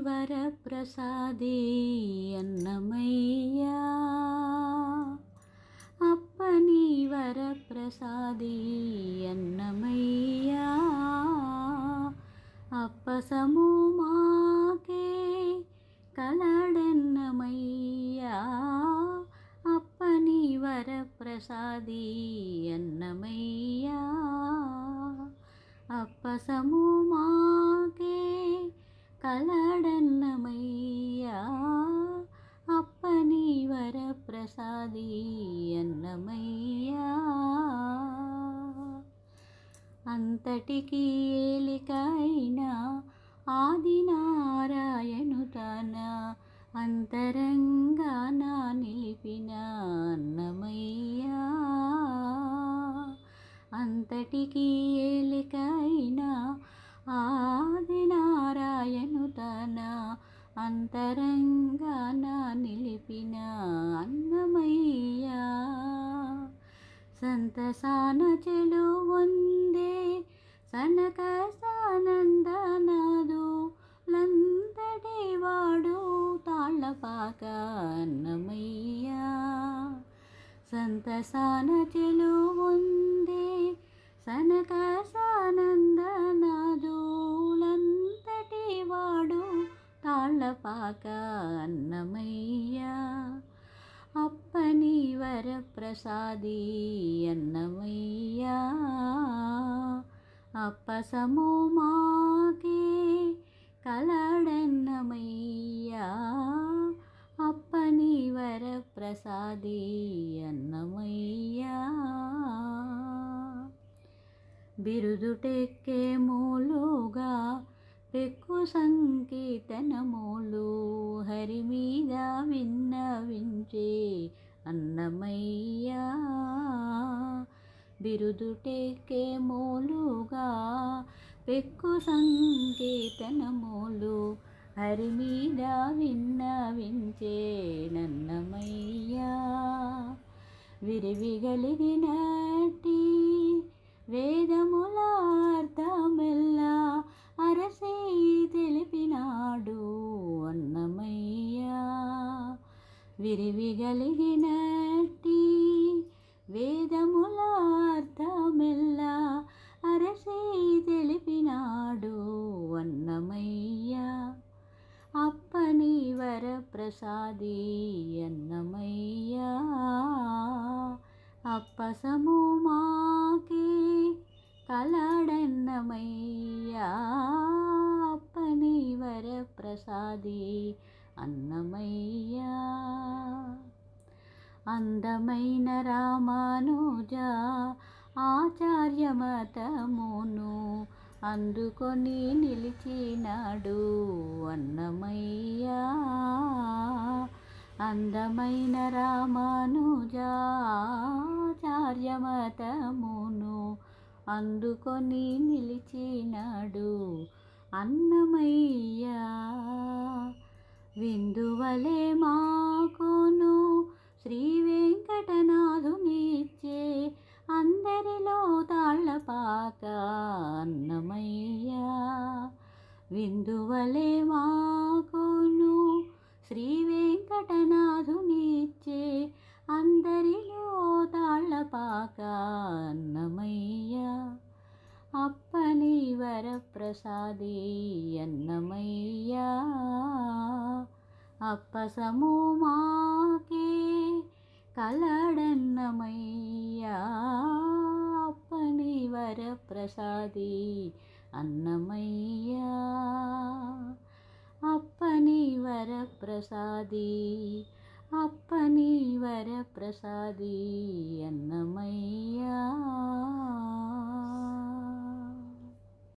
వరప్రసాదే అన్నమయ్యా. అప్పని వరప్రసాదే అన్నమయ్యా. అప్పసము మాకే కలడన్నమయ్యా. అప్పని వరప్రసాదే అన్నమయ్యా. అప్పసము మాకే కలడ వరప్రసాది అన్నమయ్యా. అంతటికి ఆది నారాయణు తన అంతరంగాన నిలిపిన అన్నమయ్యా. అంతటికి ఆది నారాయణు తన అంతరంగాన సంతసాన చెలువుందే సనక సానందనదు లంతటి వాడు తాళ్ళపాక అన్నమయ్యా. సంత సంతసాన చెలువుందే సనక సానందనాదు లంతటి వాడు తాళ్ళపాక అన్నమయ్యా. అప్పని వరప్రసాది అన్నమయ్యా. అప్పసము మాకే కలడన్నమయ్యా. అప్పని వరప్రసాది అన్నమయ్యా. బిరుదుటెక్కే మూలుగా పెక్కు సంకీర్తనములు హరి మీద విన్నవించే అన్నమయ్యా. బిరుదుటెక్కే మూలుగా పెక్కు సంకీర్తనములు హరి మీద విన్నవించే నన్నమయ్యా. విరివిగలిగినట్టి వేదముల అర్థమెల్లా అరసి తెలిపినాడు అన్నమయ్యా. విరివిగలిగినట్టి వేదముల అర్థమెల్లా అరసి తెలిపినాడు అన్నమయ్యా. అప్పని వరప్రసాది అన్నమయ్యా. అప్పసము మాకే కలడన్నమయ్యా. వరప్రసాది అన్నమయ్యా. అందమైన రామానుజ ఆచార్యమతమును అందుకొని నిలిచినాడు అన్నమయ్యా. అందమైన రామానుజాచార్యమతమును అందుకొని నిలిచినాడు అన్నమయ్యా విందువలే మాకును శ్రీ వెంకటనాథునిచ్చే వరప్రసాది అన్నమయ్యా అప్పసము మాకే కలడన్నమయ్యా. అప్పని వరప్రసాది అన్నమయ్యా. అప్పని వరప్రసాది అప్పని వరప్రసాది అన్నమయ్యా.